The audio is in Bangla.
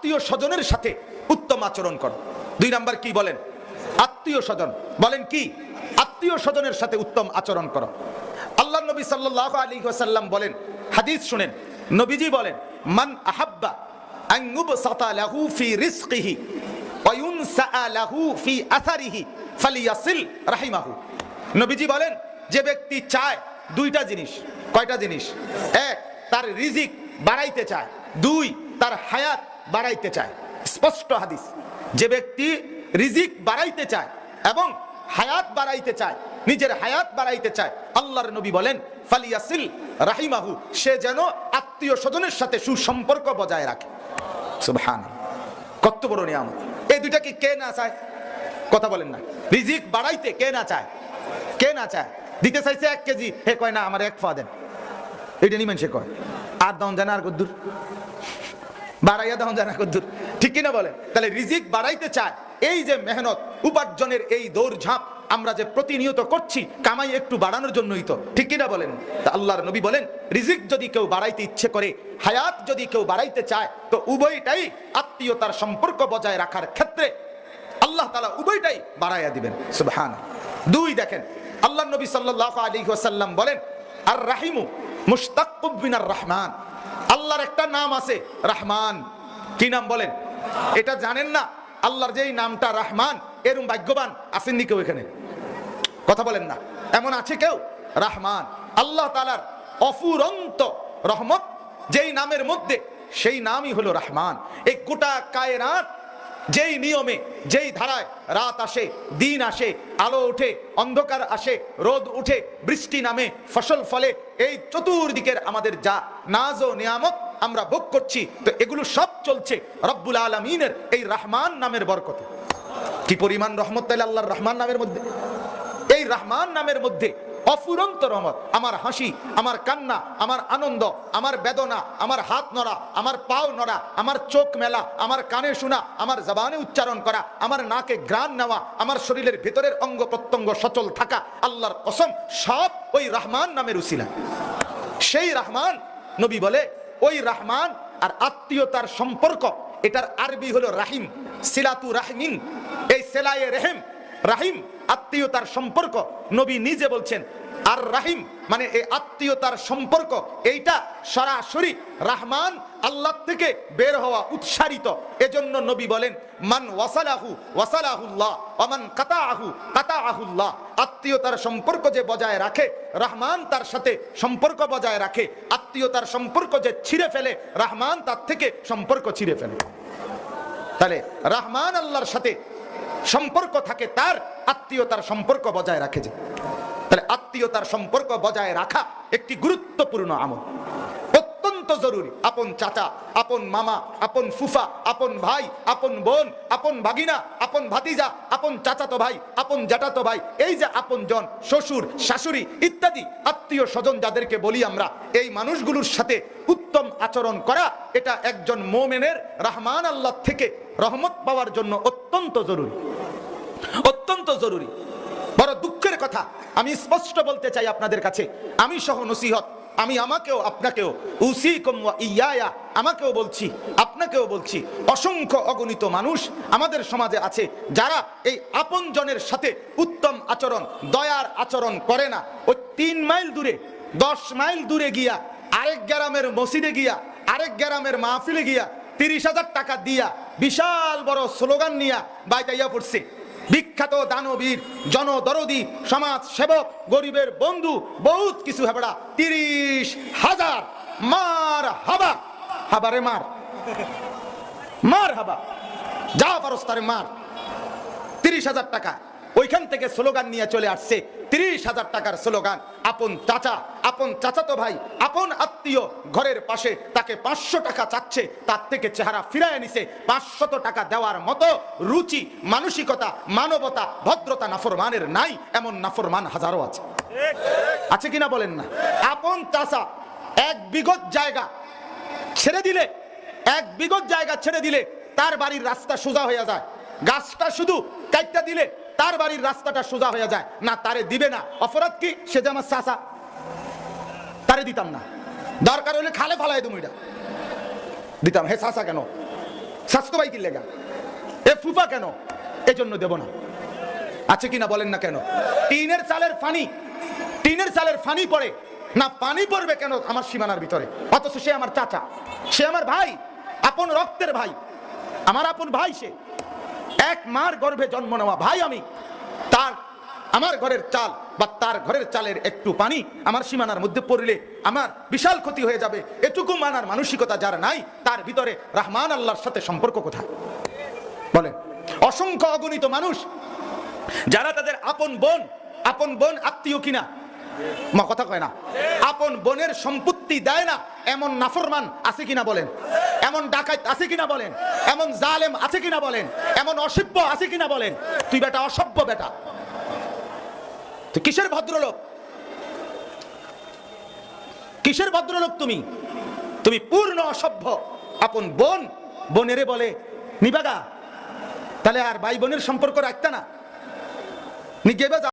আত্মীয় স্বজনের সাথে উত্তম আচরণ করো। দুই নাম্বার কি বলেন? আত্মীয় স্বজন। বলেন কি? আত্মীয় স্বজনের সাথে উত্তম আচরণ করো। আল্লাহ নবী সাল্লাল্লাহু আলাইহি ওয়াসাল্লাম বলেন, হাদিস শুনেন, নবীজি বলেন, মান আহাব্বা নবীজি বলেন, যে ব্যক্তি চায় দুইটা জিনিস। কয়টা জিনিস? এক, তার রিজিক বাড়াইতে চায়। দুই, তার হায়াত বাড়াইতে চায়। স্পষ্ট হাদিস। যে ব্যক্তি রিজিক বাড়াইতে চায় এবং হায়াত বাড়াইতে চায়, নিজের হায়াত বাড়াইতে চায়, আল্লাহর নবী বলেন, ফালিয়াসিল রাহিমাহু সে যেন আত্মীয় স্বজনের সাথে সুসম্পর্ক বজায় রাখে। সুবহান কত বড় নিয়ামত। এই দুইটা কি কে না চায়? কথা বলেন না। রিজিক বাড়াইতে কে না চায়? কে না চায়? দিতে চাইছে এক কেজি। হে কয়, না, আমার এক ফা দেন। এটা নিমেন সে কয়। আর দন জানা আর কদ্দুর? বাড়াইয়া দাম জানা কদ্দুর ঠিক কিনা বলে? তাহলে রিজিক বাড়াইতে চায়। এই যে মেহনত, উপার্জনের এই দৌড়ঝাঁপ আমরা যে প্রতিনিয়ত করছি, কামাই একটু বাড়ানোর জন্যই তো। ঠিক কিনা বলেন? তা আল্লাহর নবী বলেন, রিজিক যদি কেউ বাড়াইতে ইচ্ছে করে, হায়াত যদি কেউ বাড়াইতে চায়, তো উভয়টাই আত্মীয়তার সম্পর্ক বজায় রাখার ক্ষেত্রে আল্লাহ তালা উভয়টাই বাড়াইয়া দিবেন। সুবহান দুই দেখেন আল্লাহ নবী সাল্লাল্লাহু আলাইহি ওয়াসাল্লাম বলেন, আর রাহিমু মুশতাক্কুব মিনার রহমান। আল্লাহর একটা নাম আছে, রহমান। কি নাম বলেন? এটা জানেন না? আল্লাহর যেই নামটা রহমান, এরম ভাগ্যবান আসেননি কেউ এখানে। কথা বলেন না। এমন আছে কেউ? রাহমান। আল্লাহ তালার অফুরন্ত রহমত যেই নামের মধ্যে, সেই নামই হলো রহমান। এই গোটা কায়নাত যেই নিয়মে, যেই ধারায় রাত আসে, দিন আসে আলো ওঠে অন্ধকার আসে, রোদ উঠে, বৃষ্টি নামে, ফসল ফলে। এই চতুর্দিকের আমাদের যা নাজ ও নিয়ামত আমরা ভোগ করছি, তো এগুলো সব চলছে রব্বুল আলমিনের এই রহমান নামের বরকতে। কি পরিমাণ রহমত তাইলে আল্লাহর রহমান নামের মধ্যে? এই রহমান নামের মধ্যে অফুরন্ত রহমত। আমার হাসি, আমার কান্না, আমার আনন্দ, আমার বেদনা, আমার হাত নড়া, আমার পাও নড়া, আমার চোখ মেলা, আমার কানে শোনা, আমার জবানে উচ্চারণ করা, আমার নাকে গ্রান নেওয়া, আমার শরীরের ভেতরের অঙ্গ প্রত্যঙ্গ সচল থাকা, আল্লাহর কসম, সব ওই রহমান নামের উসিলা। সেই রহমান, নবী বলে, ওই রহমান আর আত্মীয়তার সম্পর্ক, এটার আরবি হলো রাহিম, সিলাতু রাহমিন, এই সেলায়ে রেহেম রাহিম, আত্মীয়তার সম্পর্ক। নবী নিজে বলছেন, আর রাহিম মানে এই আত্মীয়তার সম্পর্ক, এইটা সরাসরি রাহমান আল্লাহ থেকে বের হওয়া উৎসারিত। এজন্য নবী বলেন, মান ওয়াসালাহু ওয়াসালাহুল্লাহ, ওমান কাতাআহু কাতাআহুল্লাহ। আত্মীয়তার সম্পর্ক যে বজায় রাখে, রাহমান তার সাথে সম্পর্ক বজায় রাখে। আত্মীয়তার সম্পর্ক যে ছিঁড়ে ফেলে, রাহমান তার থেকে সম্পর্ক ছিঁড়ে ফেলে। তাহলে রাহমান আল্লাহর সাথে সম্পর্ক থাকে তার, আত্মীয়তার সম্পর্ক বজায় রাখে যে। তাহলে আত্মীয়তার সম্পর্ক বজায় রাখা একটি গুরুত্বপূর্ণ আমল। অত্যন্ত জরুরি। আপন চাচা, আপন মামা, আপন ফুফা, আপন ভাই, আপন বোন, আপন ভাগিনা, আপন ভাতিজা, আপন চাচাতো ভাই, আপন জ্যাঠাতো ভাই, এই যে আপন জন, শ্বশুর, শাশুড়ি ইত্যাদি আত্মীয় স্বজন যাদেরকে বলি আমরা, এই মানুষগুলোর সাথে উত্তম আচরণ করা, এটা একজন মোমেনের রহমান আল্লাহ থেকে রহমত পাওয়ার জন্য অত্যন্ত জরুরি। অত্যন্ত জরুরি। বড় দুঃখের কথা, আমি স্পষ্ট বলতে চাই আপনাদের কাছে। আমি সহ নসিহত, আমি আমাকেও, আপনাকেও উসি ইয়ায়া, আমাকেও বলছি, আপনাকেও বলছি, অসংখ্য অগণিত মানুষ আমাদের সমাজে আছে যারা এই আপনজনের সাথে উত্তম আচরণ, দয়ার আচরণ করে না। ওই তিন মাইল দূরে, দশ মাইল দূরে গিয়া, আরেক গ্রামের মসজিদে গিয়া, আরেক গ্রামের মাহফিলে গিয়া, তিরিশ হাজার টাকা দিয়া বিশাল বড় স্লোগান নিয়া বাইতাইয়া পড়ছে। বিখ্যাত দানবীর, জনদরদি, সমাজ সেবক, গরিবের বন্ধু, বহুত কিছু হেবড়া তিরিশ হাজার। মার হাবা। হাবারে মার। মার হাবা। যা পারস তারে মার। তিরিশ হাজার টাকা। ওইখান থেকে স্লোগান নিয়ে চলে আসছে। তিরিশ হাজার টাকার স্লোগান। আপন চাচা, আপন চাচাতো ভাই, আপন আত্মীয় ঘরের পাশে তাকে পাঁচশো টাকা চাচ্ছে। তার থেকে চেহারা ফিরায় নিছে পাঁচশত টাকা দেওয়ার মতো রুচি, মানসিকতা, মানবতা, ভদ্রতা নাফরমানের নাই, এমন নাফরমান হাজারো আছে। আছে কিনা বলেন না? আপন চাচা, এক বিগত জায়গা ছেড়ে দিলে, এক বিগত জায়গা ছেড়ে দিলে তার বাড়ির রাস্তা সোজা হয়ে যায়। গাছটা শুধু কাইটটা দিলে তার বাড়ির রাস্তাটা সোজা হয়ে যায়। না, তারে দিবে না। অপরাধ কি? সে যে আমার চাচা। তারে দিতাম না। দরকার হলে খালে ফালাই তুমি দিতাম। হে চাচা কেন? স্বাস্থ্য ভাই কি লেগা? এ ফুফা কেন? এজন্য দেব না। আছে কিনা বলেন না কেন? টিনের চালের ফানি। টিনের চালের ফানি পড়ে। না, পানি পড়বে কেন আমার সীমানার ভিতরে? অথচ সে আমার চাচা। সে আমার ভাই। আপন রক্তের ভাই। আমার আপন ভাই সে। এক মার গর্ভে জন্ম নেওয়া ভাই আমি। তার, আমার ঘরের চাল বা তার ঘরের চালের একটু পানি আমার সীমানার মধ্যে পড়লে আমার বিশাল ক্ষতি হয়ে যাবে। এটুকু মানার মানসিকতা যার নাই, তার ভিতরে রহমান আল্লাহর সাথে সম্পর্ক কোথায়? বলেন। অসংখ্য অগণিত মানুষ, যারা তাদের আপন বোন আপন বোন আত্মীয় কিনা? মা কথা কয় না। আপন বোনের সম্পত্তি দেয় না, এমন নাফরমান আছে কিনা বলেন? এমন ডাকাত আছে কিনা বলেন? এমন জালেম আছে কিনা বলেন? এমন অসভ্য আছে কিনা বলেন? তুই বেটা অসভ্য বেটা। তুই কিসের ভদ্রলোক? কিসের ভদ্রলোক তুমি? তুমি পূর্ণ অসভ্য। আপন বোন, বোনেরে বলে, নিবাগা, তাহলে আর ভাই বোনের সম্পর্ক রাখতে না। নি গেবে যা-